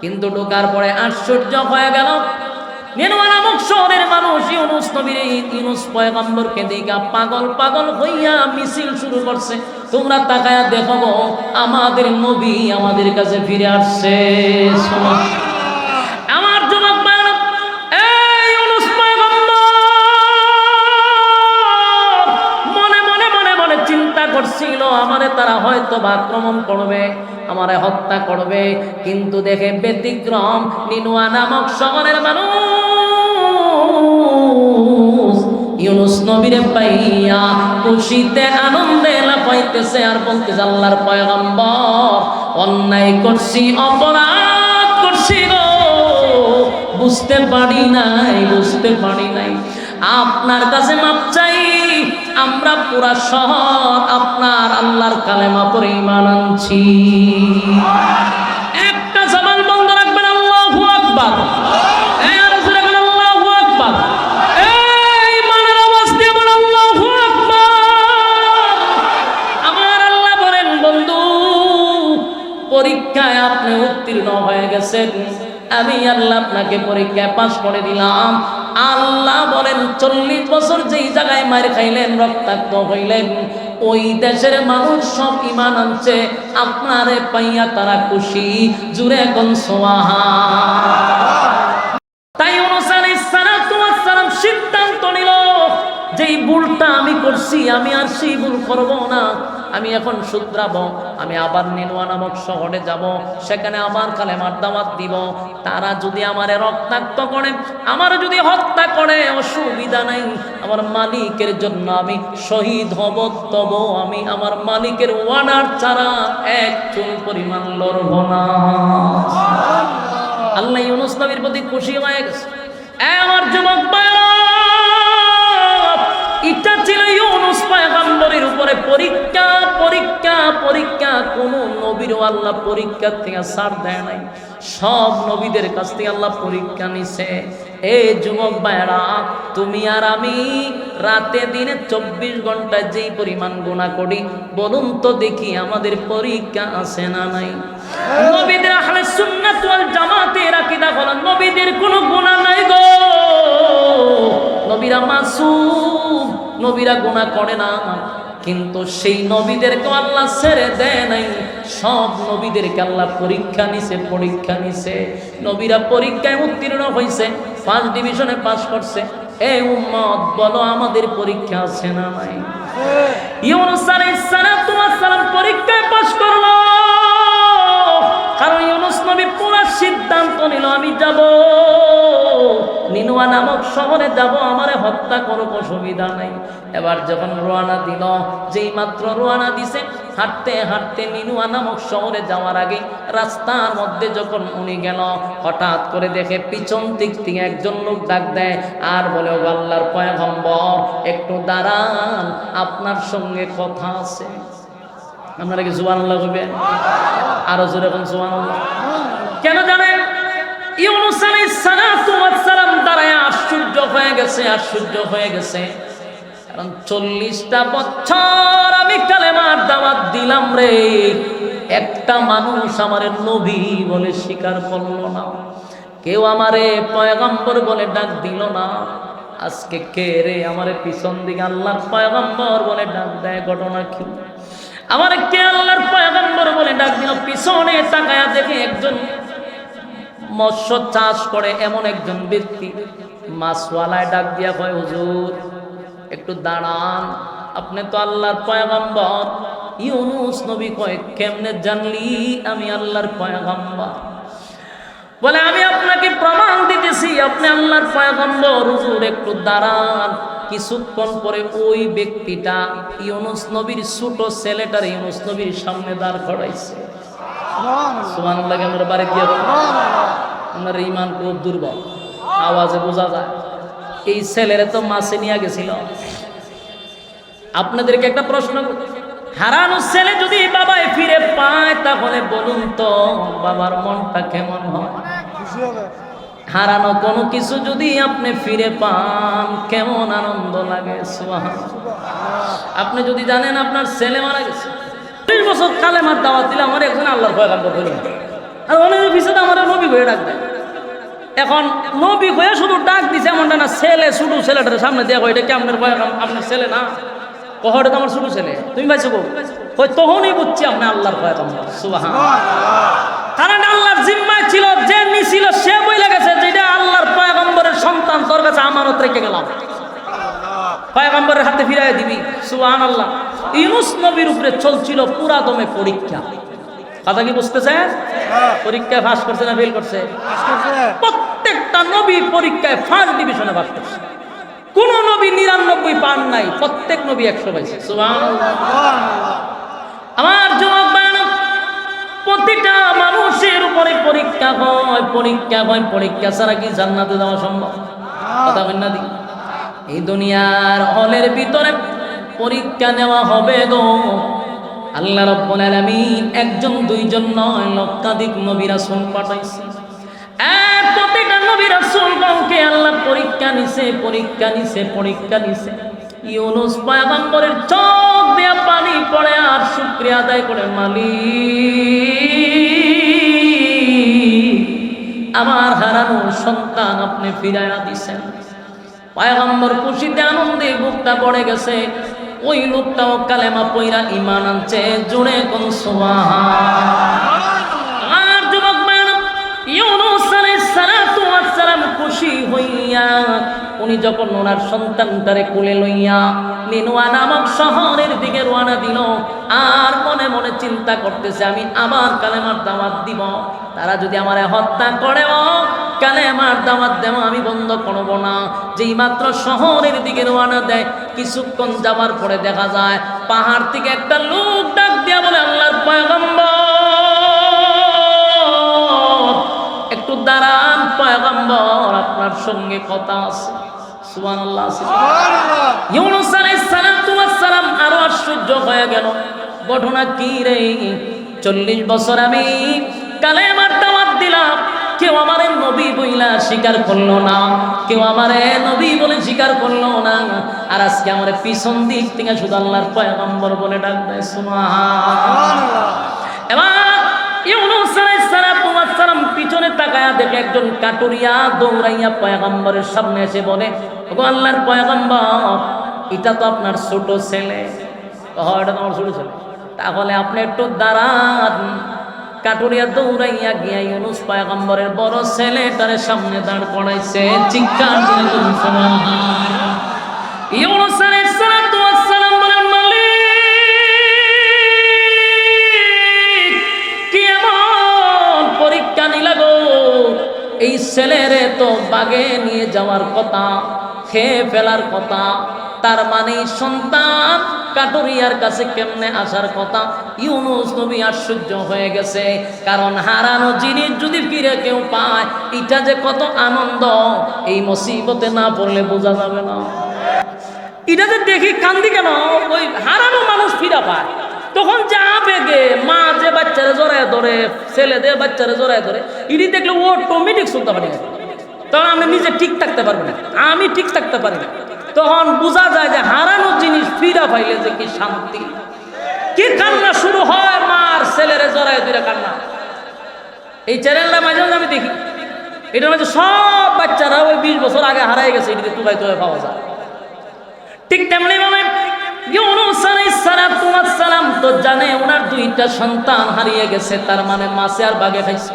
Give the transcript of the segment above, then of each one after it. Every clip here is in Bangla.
কিন্তু ঢোকার পরে আশ্চর্য হয়ে গেল। পাগল পাগল হইয়া মিছিল শুরু করছে। তোমরা দেখো আমাদের নবী আমাদের কাছে ফিরে আসছে। আমার মনে মনে মনে মনে চিন্তা করছিল, আমারে তারা হয়তো আক্রমণ করবে। আমারে হত্যা করবে। কিন্তু দেখে ব্যতিক্রম নিনুয়া নামক শহরের মানুষ ইউনুস নবীরে পাইয়া খুশিতে আনন্দে লাফাইতেছে আর বলতে আল্লাহর পয়গম্বর, অন্যায় করছি, অপরাধ করছি গো। বুঝতে পারি নাই, বুঝতে পারি নাই। আপনার কাছে মাপ চাই আমরা পুরা শহর আপনার আল্লাহর কালেমা পরে ইমান আনছি। একটা জবান বন্ধ রাখবেন, আল্লাহু আকবার। পরীক্ষায় আপনি উত্তীর্ণ হয়ে গেছেন। আমি আল্লাহ আপনাকে পরীক্ষায় পাশ করে দিলাম। আল্লাহ বলেন, চল্লিশ বছর যেই জায়গায় মার খাইলেন, রক্তাক্ত হইলেন, ওই দেশের মানুষ সব ইমান আনছে, আপনারে পাইয়া তারা খুশি, জুড়ে এখন সোয়াহা। তাই অনুসারে সালাম সিদ্ধান্ত নিল, যেই ভুলটা আমি করছি, আমি আর সেই ভুল করব না, আমি এখন শুধরাব। আমি আবার নিনুয়া নামক শহরে যাব সেখানে আবার কালেমার দাওয়াত দিব। তারা যদি আমারে রক্তাক্ত করে আমার যদি হত্যা করে অসুবিধা নাই। আমার মালিকের জন্য আমি শহীদ হব তব আমি আমার মালিকের ওয়ানার ছাড়া এক চুল পরিমাণ লড়ব না। আল্লাহ ইউনুস নবীর প্রতি খুশি হয়ে গেছে। আমার যুবক ভাইরা, এটা ছিল ইউনুস পয়গম্বরের উপরে পরীক্ষা পরীক্ষা পরীক্ষা। কোন নবীর আল্লাহ পরীক্ষা থেকে ছাড় দেয় নাই। সব নবীদের কাছ থেকে আল্লাহ পরীক্ষা নিছে। এ যুবক ভাইরা তুমি আর আমি রাতে দিনে চব্বিশ ঘন্টায় যেই পরিমাণ গুণা করি, বলুন তো দেখি আমাদের পরীক্ষা আছে না নাই? নবীদের আহলে সুন্নাত ওয়াল জামাতের আকীদা হলো নবীদের কোনো গুনাহ নাই গো। নবীরা মাসুম, নবীরা গুণা করে না কিন্তু সেই নবীদেরকে আল্লাহ ছেড়ে দেয় নাই। সব নবীদেরকে আল্লাহ পরীক্ষা নিছে পরীক্ষা নিছে। নবীরা পরীক্ষায় উত্তীর্ণ হয়েছে ফার্স্ট ডিভিশনে পাস করছে। এ উম্মত, বলো আমাদের পরীক্ষা আছে না নাই? ইউনুস আলাইহিস সালাতু ওয়াস সালাম পরীক্ষায় পাস করল। কারণ ইউনুস নবী পুরা সিদ্ধান্ত নিল, আমি যাব। নিনুয়া নামক শহরে যাব, আমারে হত্যা করো অসুবিধা নাই। এবার যখন রোয়ানা দিল, যেই মাত্র রোয়ানা দিছে, হাঁটতে হাঁটতে নিনুয়া নামক শহরে যাওয়ার আগে রাস্তার মধ্যে যখন উনি গেল, হঠাৎ করে দেখে পিছন দিক থেকে একজন লোক ডাক দেয়, আর বলে আল্লাহর পয়গম্বর, একটু দাঁড়ান, আপনার সঙ্গে কথা আছে। আপনারা কি জুবান আল্লাহ আরও জোরে এখন কেন জানেন দাঁড়ায় আশ্চর্য হয়ে গেছে, আশ্চর্য হয়ে গেছে। কারণ চল্লিশটা বছর আমি দিলাম রে। একটা মানুষ আমার নবী বলে স্বীকার করল না। কেউ আমারে পয়গম্বর বলে ডাক দিল না। আজকে কে রে আমারে পিছন দিকে আল্লাহর পয়গম্বর বলে ডাক দেয়, ঘটনা কি? আমার কে আল্লাহর পয়গম্বর বলে ডাক দিল? পিছনে তাকায়া দেখে একজন মৎস্য চাষ করে এমন একজন ব্যক্তি। মাছওয়ালায় ডাক দিয়া কয় হুজুর একটু দাঁড়ান। আপনি তো আল্লাহর পয়গম্বর। ইউনুস নবী কয় কেমনে জানলি আমি আল্লাহর পয়গম্বর? বলে আমি আপনাকে প্রমাণ দিতেছি আপনি আল্লাহর পয়গম্বর। হুজুর একটু দাঁড়ান। কিছুক্ষণ পরে ওই ব্যক্তিটা ইউনুস নবীর ছোট ছেলেটার ইউনুস নবীর সামনে দাঁড় করাইছে। সুমান লাগে আমরা বাড়ি দিয়ে আমার ইমান খুব দুর্বল। আওয়াজে বোঝা যায়। এই ছেলেরা তো মাছে নিয়ে গেছিল। আপনাদেরকে একটা প্রশ্ন হারানো ছেলে যদি বাবায় ফিরে পায়, তাহলে বলুন তো বাবার মনটা কেমন হয়? হারানো কোনো কিছু যদি আপনি ফিরে পান, কেমন আনন্দ লাগে? আপনি যদি জানেন আপনার ছেলে মারা গেছে। ত্রিশ বছর কালে মার দাওয়াত দিলে আমার একজন আল্লাহর ভয় আর অনেক পিছনে আমার নবী হয়ে ডাক এখন নবী হয়ে শুধু ডাক দিছে এমনটা না, ছেলে শুধু ছেলেটার সামনে দেওয়া এটা কি আপনার বয় আপনার ছেলে না? কহরে তো আমার ছোট ছেলে। তুমি পাইছো গো ওই তখনই বুঝছি আপনি আল্লাহর ভয় কম্বর সুবাহ কারণ আল্লাহর জিম্মায় ছিল, যে নিছিল, সে বইলে গেছে যেটা আল্লাহর পয়গম্বরের সন্তান, তোর কাছে আমানত রেখে গেলাম। পয়গম্বরের হাতে ফিরাই দিবি। সুবহান আল্লাহ। ইউনুস নবীর উপরে চলছিল পুরা দমে পরীক্ষা। কথা কি বুঝতেছে? পরীক্ষায় পাস করছে না ফেল করছে? প্রত্যেকটা নবী পরীক্ষায় ফার্স্ট ডিভিশনে পাস করছে। কোন নবী নিরানব্বই পান নাই প্রত্যেক নবী একশো পাইছে। আমার বায়না প্রতিটা মানুষের উপরে পরীক্ষা হয় পরীক্ষা হয় পরীক্ষা ছাড়া কি জান্নাতে যাওয়া সম্ভব? কথা বল না দি। এই দুনিয়ার হলের ভিতরে পরীক্ষা নেওয়া হবে গো। আল্লাহ রব্বুল আলামিন একজন, দুইজন নয়, লক্ষাধিক নবী রাসূল পাঠাইছে। প্রতিটা নবী রাসূলগণকে আল্লাহ পরীক্ষা নিছে পরীক্ষা নিছে পরীক্ষা নিছে। ইউনুস পয়গম্বরের চোখ দিয়ে পানি পড়ে আর শুকরিয়া আদায় করে, মালিক, আমার হারানো সন্তান আপনি ফিরাইয়া দিছেন। পয়গম্বর খুশিতে আনন্দে বুকটা পড়ে গেছে। ওই লোকটাও কালেমা পইরা ইমান আনছে জুড়ে কোন আর যুবক খুশি হইয়া উনি যখন ওনার কোলে লইয়া নামক শহরের দিকে দিল, আর মনে মনে চিন্তা করতেছে, আমি আবার কালেমার দাওয়াত দিব, তারা যদি আমারে হত্যা করেও কালেমার দাওয়াত দেব আমি বন্ধ করব না। যেই মাত্র শহরের দিকে রওনা দেয় কিছুক্ষণ যাবার পরে দেখা যায় পাহাড় থেকে একটা লোক ডাক দিয়া বলে আল্লাহর পয়গম্বর একটু দাঁড়ান পয়গম্বর আপনার সঙ্গে কথা আছে। ইউনুস আলাইহিস ওয়াস সালাম আরও আশ্চর্য হয়ে গেল। ঘটনা কি রে? চল্লিশ বছর আমি কালেমার দাওয়াত দিলাম কেউ আমারে বইলা স্বীকার করল না। কেউ আমারে নবী বলে স্বীকার করল না। আর আজকে আমার পিছন দিক থেকে শুধু আল্লাহর পয়গম্বর বলে ডাক দেয় পিছনে দেখে সামনে বলে এটা তো আপনার ছোট ছেলে। তাহলে আপনি একটু দাঁড়ান। কাটুরিয়া দৌড়াইয়া গিয়া ইউনুস পয়গম্বরের বড় ছেলেটারে সামনে দাঁড় গো? এই ছেলেরে তো বাগে নিয়ে যাওয়ার কথা, খেয়ে ফেলার কথা, তার মানে সন্তান কাটুরিয়ার কাছে কেমনে আসার কথা? ইউনুস নবী আশ্চর্য হয়ে গেছে। কারণ হারানো জিনিস যদি ফিরে কেউ পায়, এটা যে কত আনন্দ। এই মুসিবতে না পড়লে বোঝা যাবে না। এটা যে দেখি কান্দি কেন? ওই হারানো মানুষ ফিরা পায়। তখন যে আবেগে মা যে বাচ্চারা জড়ায় ধরে ছেলেদের বাচ্চারা জড়ায় ধরে, ইনি দেখলে ও অটোমেটিক শুনতে পারি তখন আমি নিজে ঠিক থাকতে পারব না। আমি ঠিক থাকতে পারি না। তখন বোঝা যায় যে হারানো জিনিস ফিরা পাইলে যে কি শান্তি। কি কান্না শুরু হয় মার ছেলেরে জড়ায় ধরে কান্না। এই চ্যানেলটা মাঝে মাঝে আমি দেখি। এটার মাঝে সব বাচ্চারা ওই বিশ বছর আগে হারাই গেছে, এটিতে তুলাই তুলে পাওয়া যায়। ঠিক তেমনি ভাবে ইউনুস আলাইহিস সালাম তো জানে ওনার দুইটা সন্তান হারিয়ে গেছে, তার মানে মাছে আর বাগে খাইছে।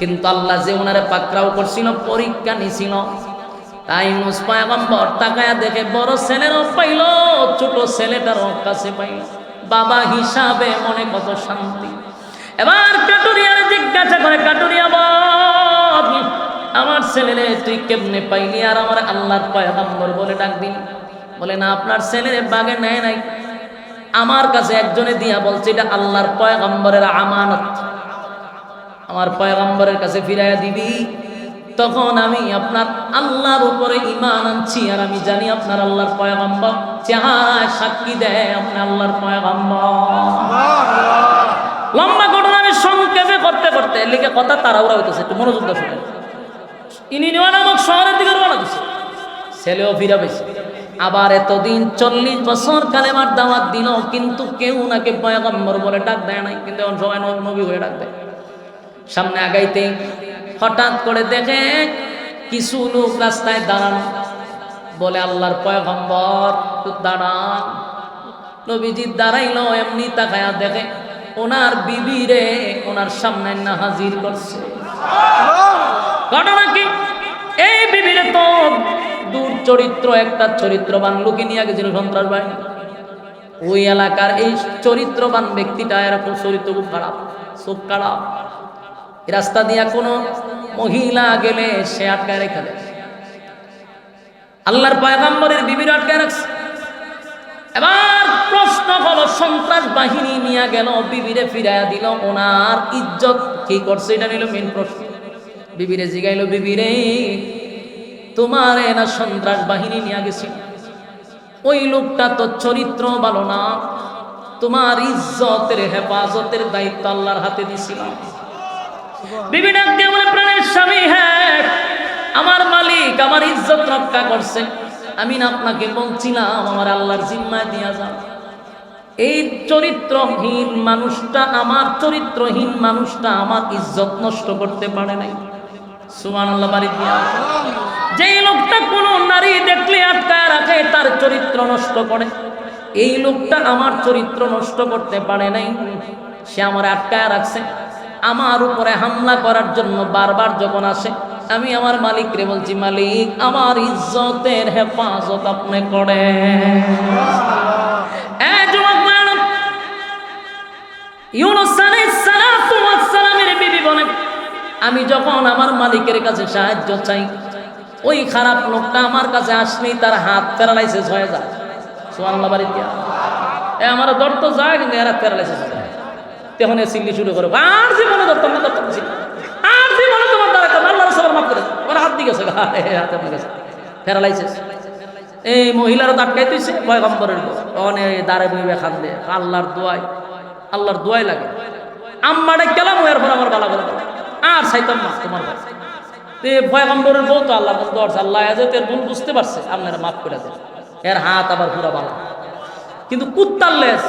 কিন্তু আল্লাহ যে ওনারে পাকড়াও করছিল, পরীক্ষা নিছিল তাই ইউনুস পয়গম্বর তাকায়া দেখে বড় ছেলেরও পাইল, ছোট ছেলেটারও কাছে পাইল। বাবা হিসাবে মনে কত শান্তি। এবার কাটুরিয়ার জিজ্ঞাসা করে, কাটুরিয়া বল আমার ছেলেরে তুই কেমনে পাইলি? আর আমার আল্লাহর পয়গম্বর বলে ডাক বলে, না, আপনার ছেলেরে বাগে নেয় নাই। আমার কাছে একজনে দিয়া বলছে, এটা আল্লাহর পয়গম্বরের আমানত। আমার পয়গম্বরের কাছে ফিরাইয়া দিবি। তখন আমি আপনার আল্লাহর উপরে ইমান আনছি আর আমি জানি আপনার আল্লাহর পয়গম্বর। চেহারায় সাক্ষী দেয় আপনি আল্লাহর পয়গম্বর। লম্বা ঘটনা আমি সংক্ষেপে করতে করতে লিখে কথা তাড়াহুড়া হইতেছে একটু মনোযোগ শুনেন ইনি নেওয়া নামক শহরের দিকে রওনা দিছে। ছেলেও ফিরা পেয়েছে। আবার এতদিন চল্লিশ বছর কালেমার দাওয়াত দিল কিন্তু কেউ নাকি পয়গম্বর বলে ডাক দেয় নাই কিন্তু এখন সবাই নবী হয়ে ডাক দেয়। সামনে আগাইতে হঠাৎ করে দেখে কিছু লোক রাস্তায় দাঁড়ানো। বলে, আল্লাহর পয়গম্বর দাঁড়ান। নবীজি দাঁড়াইলো, এমনি তাকায়া দেখে ওনার বিবি রে ওনার সামনে না হাজির করছে। ঘটনা কি? এই বিবিরে তো দূর চরিত্র, একটা চরিত্রবান লোকে নিয়ে গেছিল সন্ত্রাস বাহিনী ওই এলাকার এই চরিত্রবান ব্যক্তিটা এরকম চরিত্র খুব খারাপ, চোখ খারাপ। রাস্তা দিয়া কোনো মহিলা গেলে সে আটকায় রেখে দেয়। আল্লাহর পয়গাম্বরের বিবির আটকায় রাখছে। এবার প্রশ্ন হলো, সন্ত্রাস বাহিনী নিয়ে গেল, বিবিরে ফিরাইয়া দিল, ওনার ইজ্জত কি করছে? এটা নিল মেন প্রশ্ন। বিবিরে জিগাইল, বিবিরে, তোমার এনা সন্ত্রাস বাহিনী নিয়ে গেছিল ওই লোকটা তো চরিত্র ভালো না। তোমার ইজ্জতের হেফাজতের দায়িত্ব আল্লাহর হাতে দিছিলাম বলে প্রাণের স্বামী হ্যাঁ। আমার মালিক আমার ইজ্জত রক্ষা করছে। আমি না আপনাকে বলছিলাম, আমার আল্লাহর জিম্মায় দিয়া যাও। এই চরিত্রহীন মানুষটা, আমার চরিত্রহীন মানুষটা আমার ইজ্জত নষ্ট করতে পারে নাই। সুমান আল্লাহ বাড়ি দিয়া যেই লোকটা কোনো নারী দেখলে আটকায় রাখে, তার চরিত্র নষ্ট করে। এই লোকটা আমার চরিত্র নষ্ট করতে পারে নাই। সে আমার আটকায় রাখছে। আমার উপরে হামলা করার জন্য বারবার যখন আসে আমি আমার মালিকরে বলছি মালিক আমার ইজ্জতের হেফাজত আপনি করে আমি যখন আমার মালিকের কাছে সাহায্য চাই ওই খারাপ লোকটা আমার কাছে আসলেই তার হাত প্যারালাইসিস হয়ে যায়। সোয়াল্লা বাড়িতে এ আমার দর তো যায় কিন্তু এরা প্যারালাইসিস তখন সিল্লি শুরু করব আর জীবনে ধরতাম না ধরতাম আর জীবনে তোমার দ্বারা আল্লাহ সবার মাফ করে ওর হাত দিয়ে গেছে হাতে গেছে প্যারালাইসিস এই মহিলারও দাঁটকাই তুইছে পয়গম্বরের অনে দাঁড়ে বইবে খান দে। আল্লাহর দোয়াই আল্লাহর দোয়াই লাগে। আম্মারে কেলাম এর পর আমার বালা করে আর চাইতাম না তোমার পয়গম্বরের বউ তো আল্লাহ দরজা আল্লাহ আজত এর ভুল বুঝতে পারছে, আপনারা মাফ করে দেন। এর হাত আবার পুরা বালা কিন্তু কুত্তার লেস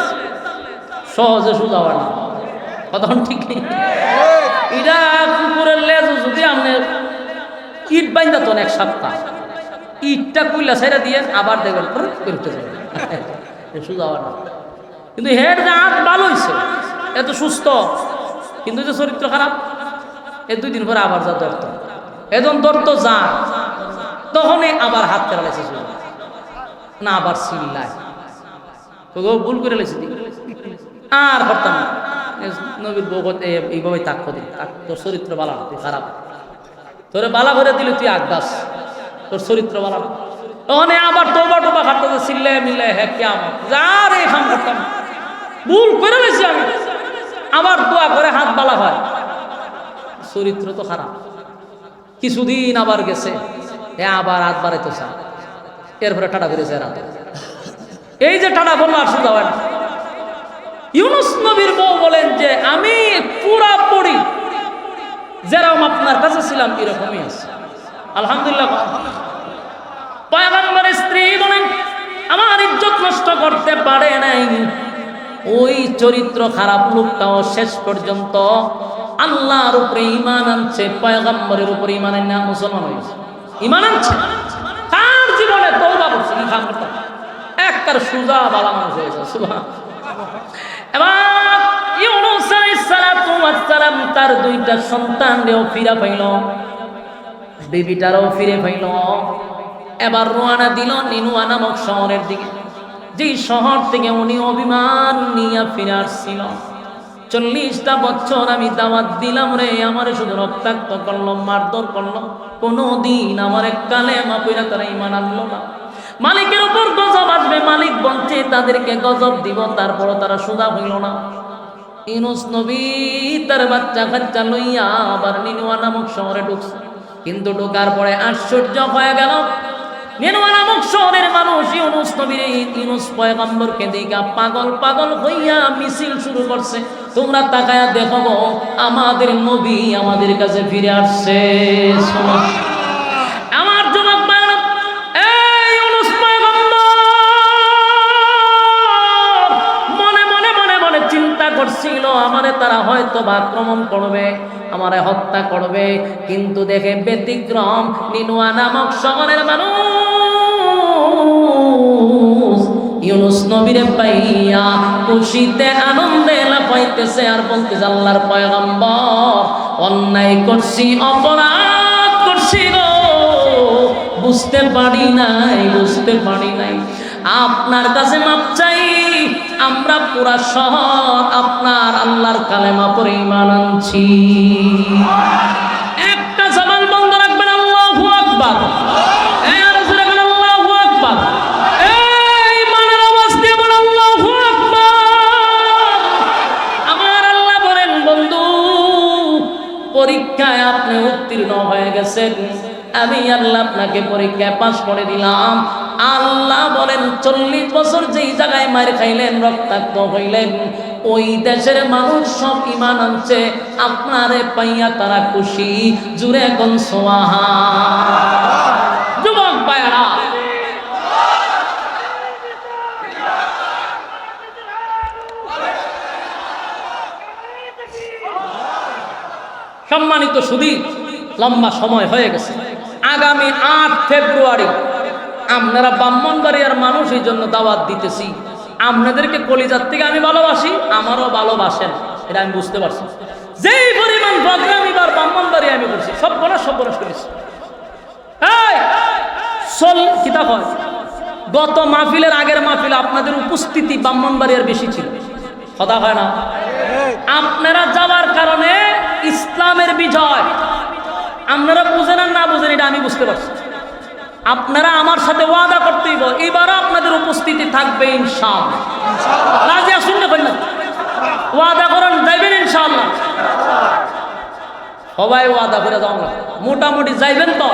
সহজে সোজা হয় না কতক্ষণ ঠিক নেই। এটা কুকুরের লেজ যদি আপনার ইট বাইন্দা তো এক সপ্তাহ। ইটটা কুইলা সাইরা দিয়ে আবার দেখবেন বেরোতে যাবে। হয় না। কিন্তু হেড হাত ভালো হয়েছে এত সুস্থ। কিন্তু যে চরিত্র খারাপ, এ দুই দিন পরে আবার যা ধরতো। এখন ধরতো যা, তখনই আবার হাত ফেরা লেছে না, আবার চিল্লায় ভুল করে লেছে আর হরতাম না। নবীর বউ এইভাবে তাক দিন তোর চরিত্র বালা তুই খারাপ। তোরে বালা করে দিলে তুই আগদাস তোর চরিত্র বালা তখনই আবার টোবা টোবা খাটতে চিল্লে মিলে হ্যাঁ কে আমার যা রে খাম। করতাম ভুল করে লেছি আমি। আবার দোয়া করে হাত বালা হয়। চরিত্র তো খারাপ। কিছুদিন আবার গেছে। এ আবার হাত বাড়াইতে চায় এরপরে টাটা করেছে রাত এই যে টাটা বলল, আর শুধু হয় না। ইউনুস নবীর বউ বলেন যে, আমি পুরাপুরি যেরকম আপনার কাছে ছিলাম, এরকমই আছে। আলহামদুলিল্লাহ পয়গম্বরের স্ত্রী বলেন, আমার ইজ্জত নষ্ট করতে পারে নাই। ওই চরিত্র খারাপ লোকটাও শেষ পর্যন্ত আল্লাহর উপরে ইমান আনছে, পয়গম্বরের উপরে ইমান না মুসলমান হয়েছে। ইমান আনছে? তার জীবনে তৌবা করছে কি খাম করতাম সুজা বালা মানুষ হয়েছে সুভা এবার ইউনুস সালাম তার দুইটা সন্তানরেও ফিরা পাইল। বেবিটারও ফিরে পাইল। এবার রোয়ানা দিল নিনুয়া নামক শহরের দিকে। যেই শহর থেকে উনি অভিমান নিয়ে ফিরে আসছিল। চল্লিশটা বছর আমি দাওয়াত দিলাম রে, আমার শুধু রক্তাক্ত করল, মারধর করল। কোনো দিন আমার কালে মাপিরা তারা ইমান আনলো না। মালিকের উপর গজব আসবে, মালিক বলছে, তাদেরকে গজব দিব তারপরও তারা সুদা হইল না। ইনুস নবী তার বাচ্চা কাচ্চা লইয়া আবার নিনুয়া নামক শহরে ঢুকছে। কিন্তু ঢোকার পরে আশ্চর্য হয়ে গেল নেনুয়া নামক শহরের মানুষ ইউনুস নবীর ইউনুস পয়গম্বরকে দেখা পাগল পাগল হইয়া মিছিল শুরু করছে। তোমরা তাকায়া দেখো আমাদের নবী আমাদের কাছে ফিরে আসছে। আমার আমারে তারা হয়তো বা আক্রমণ করবে, আমারে হত্যা করবে, কিন্তু দেখে ব্যতিক্রম নিনুয়া নামক শহরের মানুষ ইউনুস নবীরে পাইয়া খুশিতে আনন্দে লাফাইতেছে আর বলতেছে, আল্লাহর পয়গম্বর, অন্যায় করছি, অপরাধ করছি গো। বুঝতে পারি নাই, বুঝতে পারি নাই। আপনার কাছে মাপ চাই আমরা পুরা শহর আপনার আল্লাহর কালেমা পরে ইমান আনছি। একটা জবান বন্ধ রাখবেন, আল্লাহু আকবার। পরীক্ষায় আপনি উত্তীর্ণ হয়ে গেছেন। আমি আল্লাহ আপনাকে পরীক্ষায় পাশ করে দিলাম। আল্লাহ বলেন, চল্লিশ বছর যেই জায়গায় মার খাইলেন, রক্তাক্ত হইলেন, ওই দেশের মানুষ সব ইমান আনছে, আপনারে পাইয়া তারা খুশি। জুড়ে এখন সোয়াহা? যুবক সম্মানিত সুদী, লম্বা সময় হয়ে গেছে। আগামী আট ফেব্রুয়ারি আপনারা ব্রাহ্মণ ব্রাহ্মণবাড়িয়ার মানুষ এই জন্য দাওয়াত দিতেছি। আপনাদেরকে কলিজার থেকে আমি ভালোবাসি আমারও ভালোবাসেন এটা আমি বুঝতে পারছি। যেই পরিমাণ বদনামি বার ব্রাহ্মণবাড়ি আমি করছি সব বনাস সব বনাস এই, চল কিতাব হয়? গত মাহফিলের আগের মাহফিলে আপনাদের উপস্থিতি ব্রাহ্মণবাড়িয়ার বেশি ছিল। কথা হয় না? আপনারা যাওয়ার কারণে ইসলামের বিজয়। আপনারা বুঝেন আর না বুঝেন এটা আমি বুঝতে পারছি। আপনারা আমার সাথে ওয়াদা করতেই বল এবারও আপনাদের উপস্থিতি থাকবে না ওয়াদা করেন, যাইবেন ইনশাআল্লাহ। সবাই ওয়াদা করে যাও মোটামুটি যাইবেন তো?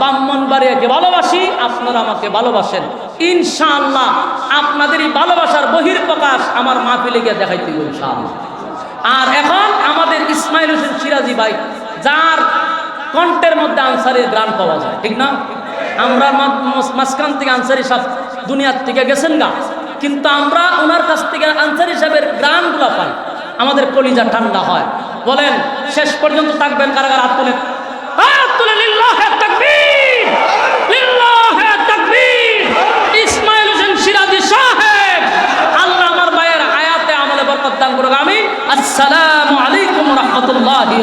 ব্রাহ্মণ ব্রাহ্মণবাড়িয়াকে ভালোবাসি, আপনারা আমাকে ভালোবাসেন। ইনশাআল্লাহ আপনাদের এই ভালোবাসার বহির প্রকাশ আমার মাহফিলে গিয়ে দেখাইতে ইনশাআল্লাহ। আর এখন আমাদের ইসমাইল হোসেন সিরাজি ভাই, যার কণ্ঠের মধ্যে আনসারের গ্রান পাওয়া যায়, ঠিক না? আমরা মাঝখান থেকে আনসারি সাহেব দুনিয়ার থেকে গেছেন গা কিন্তু আমরা ওনার কাছ থেকে আনসারি সাহেবের গ্রানগুলো পাই। আমাদের কলিজা ঠান্ডা হয়। বলেন, শেষ পর্যন্ত থাকবেন কারাগার, হাত তুলে হাত তুলে ইসমাইল আল্লাহ আমার ভাইয়ের আমিন আসসালামু আলাইকুম রহমতুল্লাহি